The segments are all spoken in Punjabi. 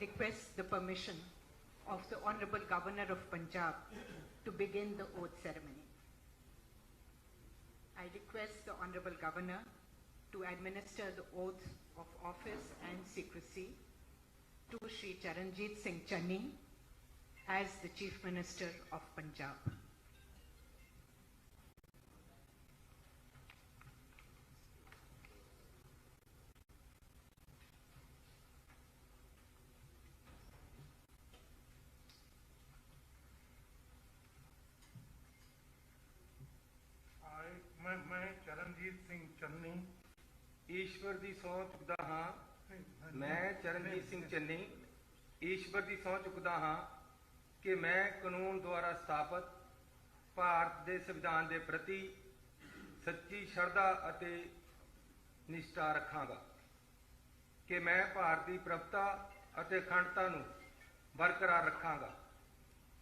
request the permission of the Honorable Governor of Punjab to begin the oath ceremony. I request the Honorable Governor to administer the oath of office and secrecy to Sri Charanjit Singh Channi as the Chief Minister of Punjab. ਮੈਂ ਮੈਂ ਚਰਨਜੀਤ ਸਿੰਘ ਚੰਨੀ, ਈਸ਼ਵਰ ਦੀ ਸਹੁੰ ਚੁੱਕਦਾ ਹਾਂ। ਮੈਂ ਚਰਨਜੀਤ ਸਿੰਘ ਚੰਨੀ, ਈਸ਼ਵਰ ਦੀ ਸਹੁੰ ਚੁੱਕਦਾ ਹਾਂ ਕਿ ਮੈਂ ਕਾਨੂੰਨ ਦੁਆਰਾ ਸਥਾਪਿਤ ਭਾਰਤ ਦੇ ਸੰਵਿਧਾਨ ਦੇ ਪ੍ਰਤੀ ਸੱਚੀ ਸ਼ਰਧਾ ਅਤੇ ਨਿਸ਼ਠਾ ਰੱਖਾਂਗਾ ਕਿ ਮੈਂ ਭਾਰਤ ਦੀ ਪ੍ਰਭਤਾ ਅਤੇ ਅਖੰਡਤਾ ਨੂੰ ਬਰਕਰਾਰ ਰੱਖਾਂਗਾ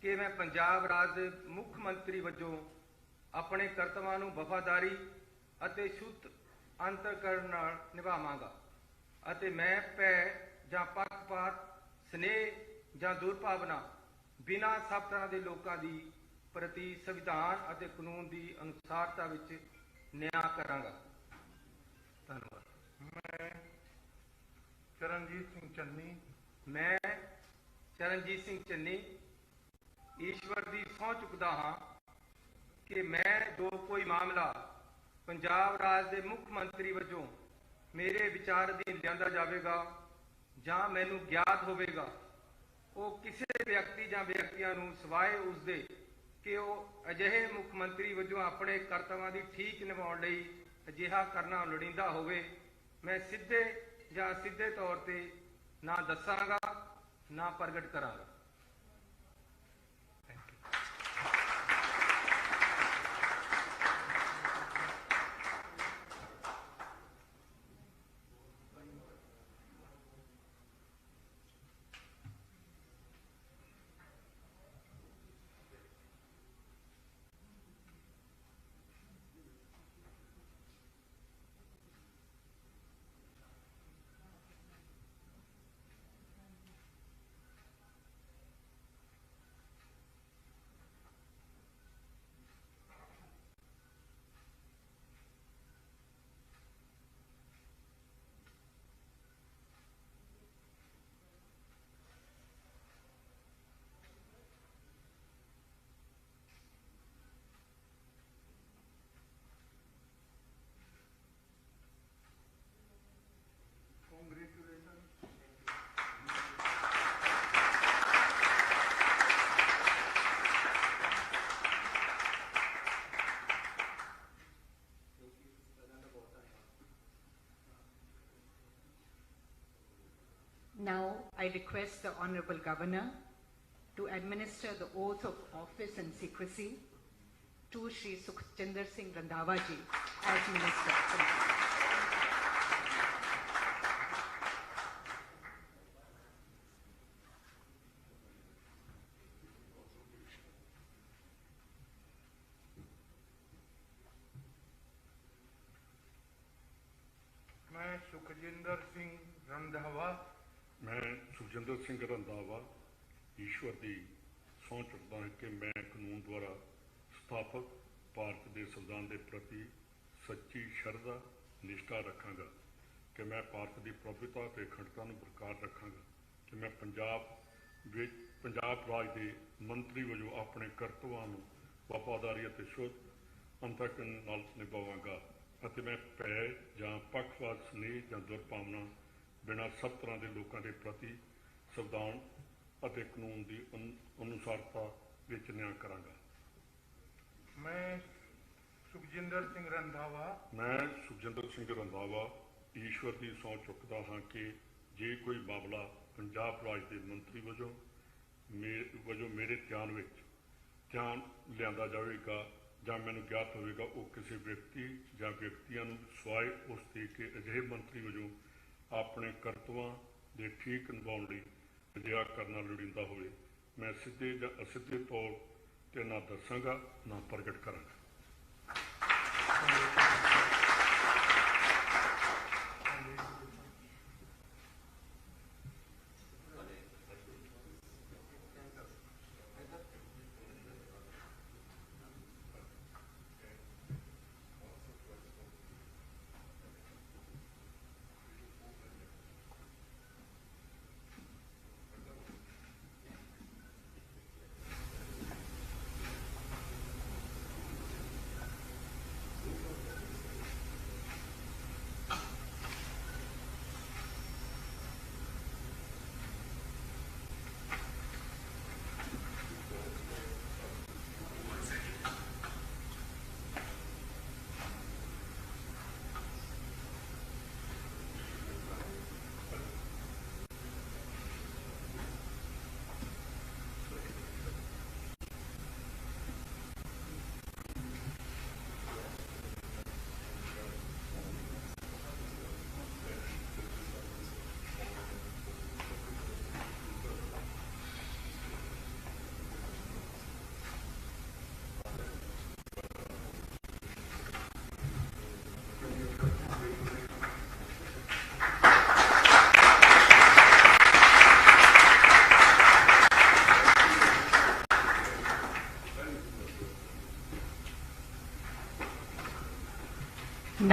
ਕਿ ਮੈਂ ਪੰਜਾਬ ਰਾਜ ਦੇ ਮੁੱਖ ਮੰਤਰੀ ਵਜੋਂ ਆਪਣੇ ਕਰਤੱਵਾਂ ਨੂੰ ਵਫਾਦਾਰੀ ਅਤੇ ਸ਼ੁੱਧ ਅੰਤਰਕਰਨ ਨਾਲ ਨਿਭਾਵਾਂਗਾ ਅਤੇ ਮੈਂ ਭੈ ਜਾਂ ਪੱਖਪਾਤ ਸਨੇਹ ਜਾਂ ਦੁਰਭਾਵਨਾ ਬਿਨਾਂ ਸਭ ਤਰ੍ਹਾਂ ਦੇ ਲੋਕਾਂ ਦੀ ਪ੍ਰਤੀ ਸੰਵਿਧਾਨ ਅਤੇ ਕਾਨੂੰਨ ਦੀ ਅਨੁਸਾਰਤਾ ਵਿੱਚ ਨਿਆਂ ਕਰਾਂਗਾ। ਧੰਨਵਾਦ। ਮੈਂ ਚਰਨਜੀਤ ਸਿੰਘ ਚੰਨੀ। ਮੈਂ ਚਰਨਜੀਤ ਸਿੰਘ ਚੰਨੀ। ਈਸ਼ਵਰ ਦੀ ਸਹੁੰ ਚੁੱਕਦਾ ਹਾਂ। ਕਿ ਮੈਂ ਜੋ ਕੋਈ ਮਾਮਲਾ ਪੰਜਾਬ ਰਾਜ ਦੇ ਮੁੱਖ ਮੰਤਰੀ ਵਜੋਂ ਮੇਰੇ ਵਿਚਾਰ ਅਧੀਨ ਲਿਆਂਦਾ ਜਾਵੇਗਾ ਜਾਂ ਮੈਨੂੰ ਗਿਆਤ ਹੋਵੇਗਾ, ਉਹ ਕਿਸੇ ਵਿਅਕਤੀ ਜਾਂ ਵਿਅਕਤੀਆਂ ਨੂੰ ਸਿਵਾਏ ਉਸਦੇ ਕਿ ਉਹ ਅਜਿਹੇ ਮੁੱਖ ਮੰਤਰੀ ਵਜੋਂ ਆਪਣੇ ਕਰਤੱਵਾਂ ਦੀ ਠੀਕ ਨਿਭਾਉਣ ਲਈ ਅਜਿਹਾ ਕਰਨਾ ਲੋੜੀਂਦਾ ਹੋਵੇ, ਮੈਂ ਸਿੱਧੇ ਜਾਂ ਸਿੱਧੇ ਤੌਰ ਤੇ ਨਾ ਦੱਸਾਂਗਾ, ਨਾ ਪ੍ਰਗਟ ਕਰਾਂਗਾ। I request the Honorable Governor to administer the oath of office and secrecy to Sri Sukhchinder Singh Randhavaji as Minister. मैं सुखजिंदर सिंह ਸੁਖਜਿੰਦਰ ਸਿੰਘ ਰੰਧਾਵਾ, ਈਸ਼ਵਰ ਦੀ ਸਹੁੰ ਚੁੱਕਦਾ ਹਾਂ ਕਿ ਮੈਂ ਕਾਨੂੰਨ ਦੁਆਰਾ ਸਥਾਪਿਤ ਭਾਰਤ ਦੇ ਸੰਵਿਧਾਨ ਦੇ ਪ੍ਰਤੀ ਸੱਚੀ ਸ਼ਰਧਾ, ਨਿਸ਼ਠਾ ਰੱਖਾਂਗਾ, ਕਿ ਮੈਂ ਭਾਰਤ ਦੀ ਪ੍ਰਭੂਤਾ ਤੇ ਅਖੰਡਤਾ ਨੂੰ ਬਰਕਰਾਰ ਰੱਖਾਂਗਾ, ਕਿ ਮੈਂ ਪੰਜਾਬ ਵਿੱਚ, ਪੰਜਾਬ ਰਾਜ ਦੇ ਮੰਤਰੀ ਵਜੋਂ ਆਪਣੇ ਕਰਤੱਵਾਂ ਨੂੰ ਵਫਾਦਾਰੀ ਅਤੇ ਸ਼ੁੱਧ ਅੰਤਰਕਰਨ ਨਾਲ ਨਿਭਾਵਾਂਗਾ ਅਤੇ ਮੈਂ ਭੈ ਜਾਂ ਪੱਖਪਾਤ ਸਨੇਹ ਜਾਂ ਦੁਰਭਾਵਨਾ ਬਿਨਾਂ ਸਭ ਤਰ੍ਹਾਂ ਦੇ ਲੋਕਾਂ ਦੇ ਪ੍ਰਤੀ ਸੰਵਿਧਾਨ ਅਤੇ ਕਾਨੂੰਨ ਦੀ ਅਨੁ- ਅਨੁਸਾਰਤਾ ਵਿੱਚ ਨਿਆਂ ਕਰਾਂਗਾ। ਮੈਂ ਸੁਖਜਿੰਦਰ ਸਿੰਘ ਰੰਧਾਵਾ। ਮੈਂ ਸੁਖਜਿੰਦਰ ਸਿੰਘ ਰੰਧਾਵਾ ਈਸ਼ਵਰ ਦੀ ਸਹੁੰ ਚੁੱਕਦਾ ਹਾਂ ਕਿ ਜੇ ਕੋਈ ਮਾਮਲਾ ਪੰਜਾਬ ਰਾਜ ਦੇ ਮੰਤਰੀ ਵਜੋਂ ਮੇ ਵਜੋਂ ਮੇਰੇ ਧਿਆਨ ਵਿੱਚ ਧਿਆਨ ਲਿਆਂਦਾ ਜਾਵੇਗਾ ਜਾਂ ਮੈਨੂੰ ਗਿਆਤ ਹੋਵੇਗਾ ਉਹ ਕਿਸੇ ਵਿਅਕਤੀ ਜਾਂ ਵਿਅਕਤੀਆਂ ਨੂੰ ਸਵਾਏ ਉਸ ਦੇ ਕਿ ਅਜਿਹੇ ਮੰਤਰੀ ਵਜੋਂ ਆਪਣੇ ਕਰਤੱਵਾਂ ਦੇ ਠੀਕ ਨਿਭਾਉਣ ਲਈ ਅਜਿਹਾ ਕਰਨਾ ਲੋੜੀਂਦਾ ਹੋਵੇ, ਮੈਂ ਸਿੱਧੇ ਜਾਂ ਅਸਿੱਧੇ ਤੌਰ ਤੇ ਨਾ ਦੱਸਾਂਗਾ, ਨਾ ਪ੍ਰਗਟ ਕਰਾਂਗਾ।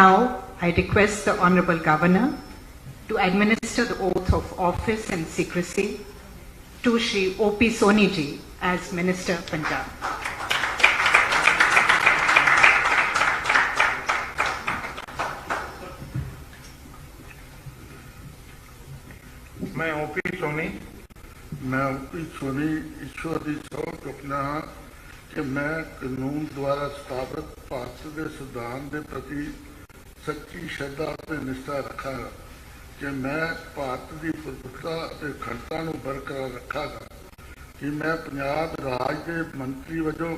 Now, I request the Honorable Governor to administer the oath of office and secrecy to Sri O.P. Soniji as Minister Punjab. मैं ओपी सोनी मैं ओपी सोनी ईश्वरी सौ चुकना कि मैं कानून द्वारा स्थापित भारत के संविधान के प्रति ਸੱਚੀ ਸ਼ਰਧਾ ਅਤੇ ਨਿਸ਼ਠਾ ਰੱਖਾਂਗਾ ਕਿ ਮੈਂ ਭਾਰਤ ਦੀ ਪ੍ਰਭੁੱਤਾ ਅਤੇ ਅਖੰਡਤਾ ਨੂੰ ਬਰਕਰਾਰ ਰੱਖਾਂਗਾ, ਕਿ ਮੈਂ ਪੰਜਾਬ ਰਾਜ ਦੇ ਮੰਤਰੀ ਵਜੋਂ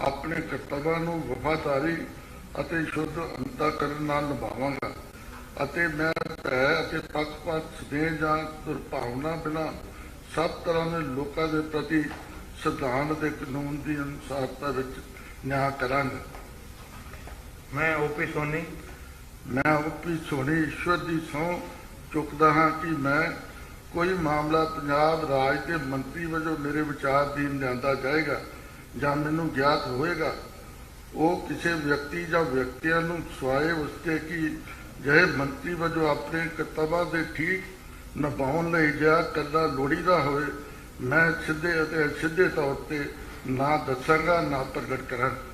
ਆਪਣੇ ਕਰਤੱਵਾਂ ਨੂੰ ਵਫਾਦਾਰੀ ਅਤੇ ਸ਼ੁੱਧ ਅੰਤਕਰਨ ਨਾਲ ਨਿਭਾਵਾਂਗਾ ਅਤੇ ਮੈਂ ਭੈ ਅਤੇ ਪੱਖਪਾਤ ਸਨੇਹ ਜਾਂ ਦੁਰਭਾਵਨਾ ਬਿਨਾਂ ਸਭ ਤਰ੍ਹਾਂ ਦੇ ਲੋਕਾਂ ਦੇ ਪ੍ਰਤੀ ਸਿਧਾਂਤ ਦੇ ਕਾਨੂੰਨ ਦੀ ਅਨੁਸਾਰਤਾ ਵਿੱਚ ਨਿਆਂ ਕਰਾਂਗਾ। ਮੈਂ ਓਪੀ ਸੋਨੀ ਮੈਂ ਉਪੀ ਸੋਨੀ ਈਸ਼ਵਰ ਦੀ ਸਹੁੰ ਚੁੱਕਦਾ ਹਾਂ ਕਿ ਮੈਂ ਕੋਈ ਮਾਮਲਾ ਪੰਜਾਬ ਰਾਜ ਦੇ ਮੰਤਰੀ ਵਜੋਂ ਮੇਰੇ ਵਿਚਾਰ ਦੀਨ ਲਿਆਂਦਾ ਜਾਏਗਾ ਜਾਂ ਮੈਨੂੰ ਗਿਆਤ ਹੋਏਗਾ। ਉਹ ਕਿਸੇ ਵਿਅਕਤੀ ਜਾਂ ਵਿਅਕਤੀਆਂ ਨੂੰ ਸਵਾਏ ਉਸਕੇ ਕਿ ਜਿਹੇ ਮੰਤਰੀ ਵਜੋਂ ਆਪਣੇ ਕਰਤੱਵਾਂ ਦੇ ਠੀਕ ਨਿਭਾਉਣ ਲਈ ਜਿਆ ਕਰਨਾ ਲੋੜੀਦਾ ਹੋਵੇ, ਮੈਂ ਸਿੱਧੇ ਅਤੇ ਸਿੱਧੇ ਤੌਰ ਤੇ ਨਾ ਦੱਸਾਂਗਾ, ਨਾ ਪ੍ਰਗਟ ਕਰਾਂਗਾ।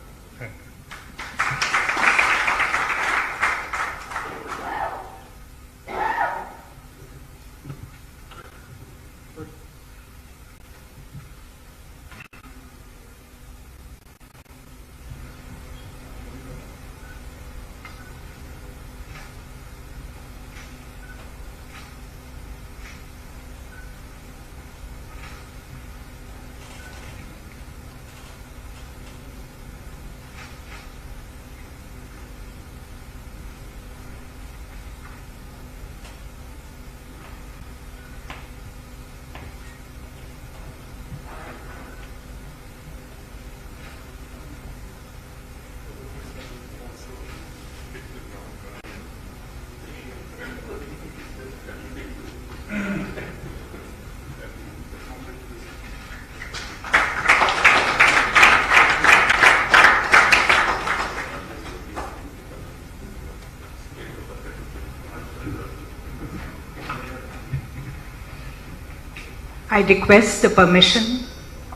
I request the permission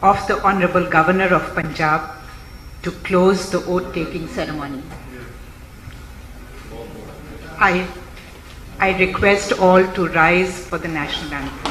of the Honorable Governor of Punjab to close the oath-taking ceremony. I, I request all to rise for the national anthem.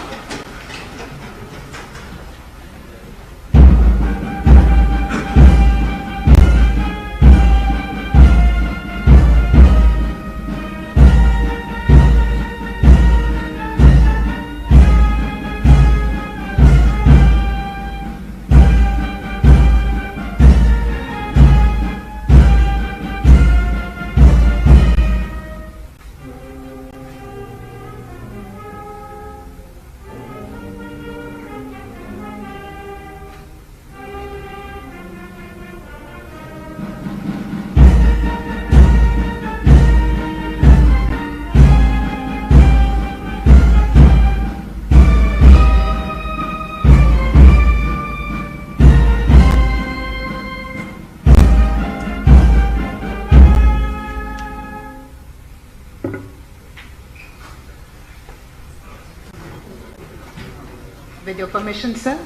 Your permission, sir,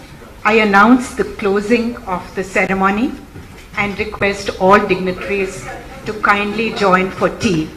I announce the closing of the ceremony and request all dignitaries to kindly join for tea.